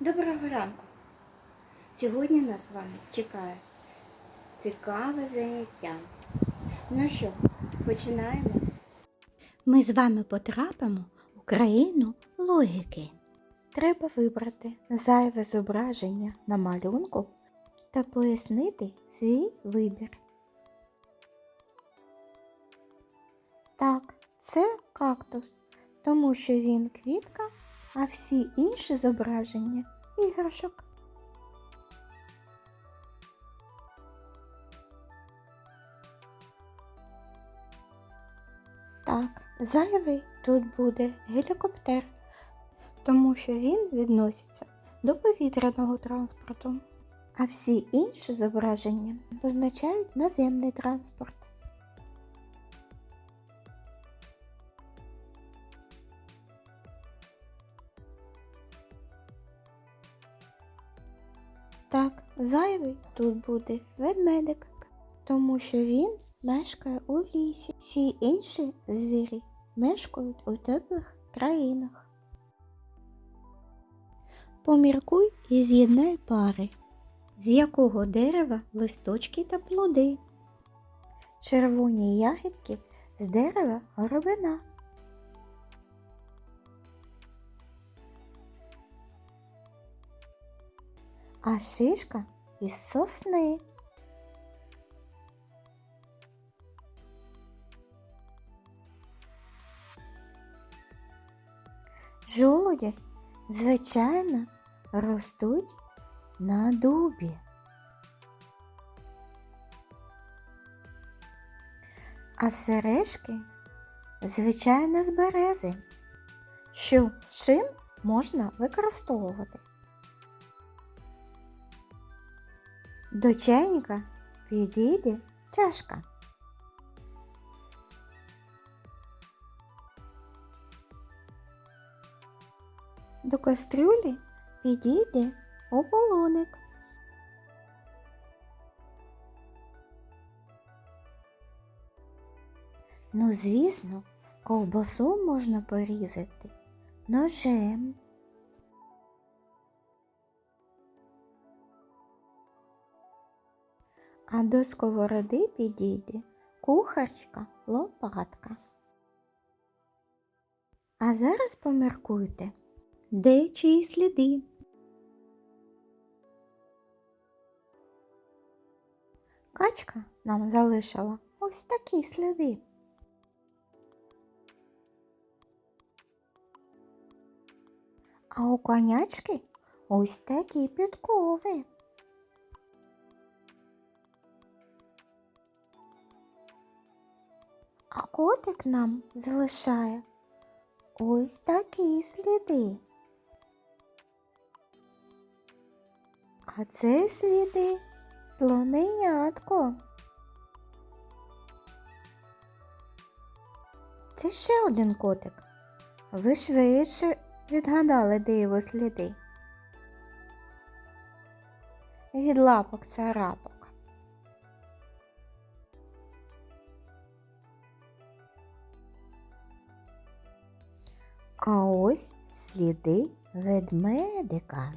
Доброго ранку! Сьогодні нас з вами чекає цікаве заняття. Ну що, починаємо? Ми з вами потрапимо у країну логіки. Треба вибрати зайве зображення на малюнку та пояснити свій вибір. Так, це кактус, тому що він квітка, а всі інші зображення іграшок. Так, зайвий тут буде гелікоптер, тому що він відноситься до повітряного транспорту, а всі інші зображення позначають наземний транспорт. Зайвий тут буде ведмедик, тому що він мешкає у лісі. Всі інші звірі мешкають у теплих країнах. Поміркуй і з'єднай пари, з якого дерева листочки та плоди. Червоні ягідки з дерева горобина. А шишка із сосни. Жолуді, звичайно, ростуть на дубі. А сережки, звичайно, з берези, що з чим можна використовувати. До чайника підійде чашка. До кастрюлі підійде ополоник. Ну, звісно, ковбасу можна порізати ножем. А до сковороди підійде кухарська лопатка. А зараз поміркуйте, де чиї сліди. Качка нам залишила ось такі сліди. А у конячки ось такі підкови. А котик нам залишає ось такі сліди. А це сліди слоненятко. Це ще один котик. Ви швидше відгадали, де його сліди. Від лапок царапок. А ось сліди ведмедика.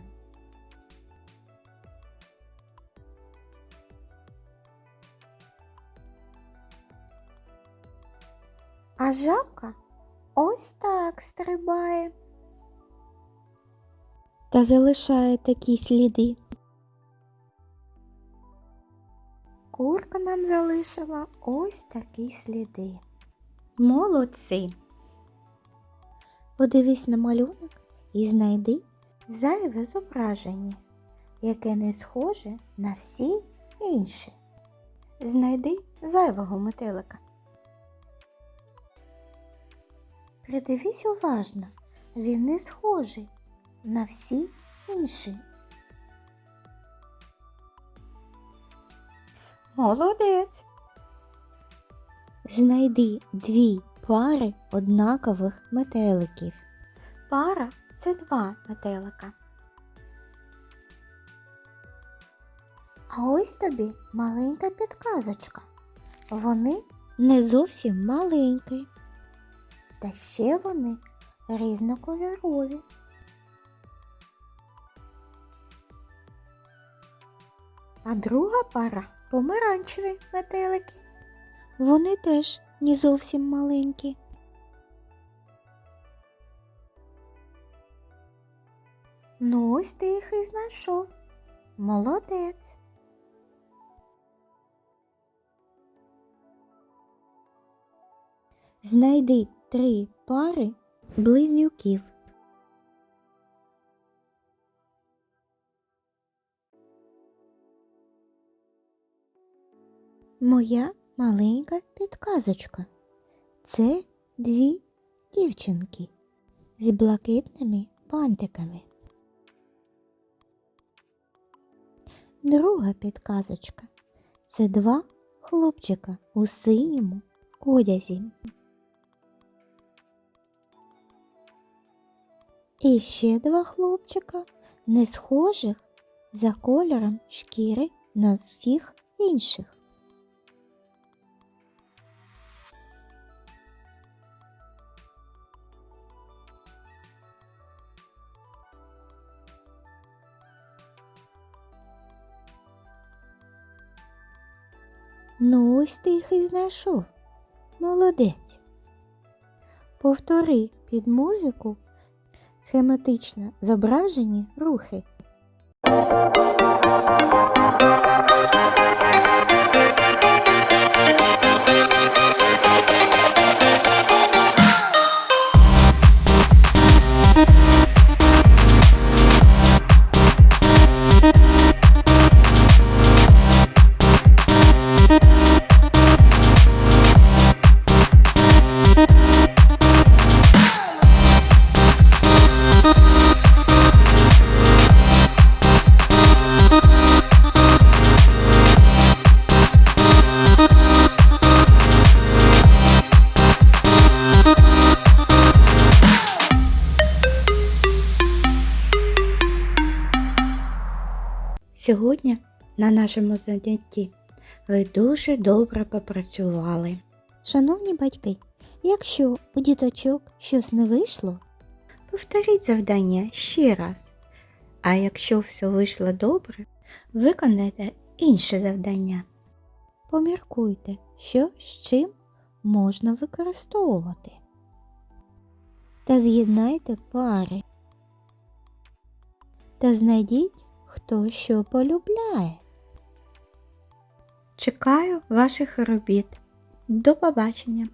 А жабка ось так стрибає. Та залишає такі сліди. Курка нам залишила ось такі сліди. Молодці! Подивись на малюнок і знайди зайве зображення, яке не схоже на всі інші. Знайди зайвого метелика. Придивись уважно, він не схожий на всі інші. Молодець. Знайди дві пари однакових метеликів. Пара це два метелика. А ось тобі маленька підказочка. Вони не зовсім маленькі, та ще вони різнокольорові. А друга пара помаранчеві метелики. Вони теж не зовсім маленькі. Ну, ось ти їх і знайшов. Молодець. Знайди три пари близнюків. Моя маленька підказочка. Це дві дівчинки з блакитними бантиками. Друга підказочка. Це два хлопчика у синьому одязі. І ще два хлопчика, не схожих за кольором шкіри на всіх інших. Ну, ось ти їх і знайшов. Молодець. Повтори під музику схематично зображені рухи. Сьогодні на нашому занятті ви дуже добре попрацювали. Шановні батьки, якщо у діточок щось не вийшло, повторіть завдання ще раз. А якщо все вийшло добре, виконайте інше завдання. Поміркуйте, що з чим можна використовувати. Та з'єднайте пари. Та знайдіть хто що полюбляє. Чекаю ваших робіт. До побачення!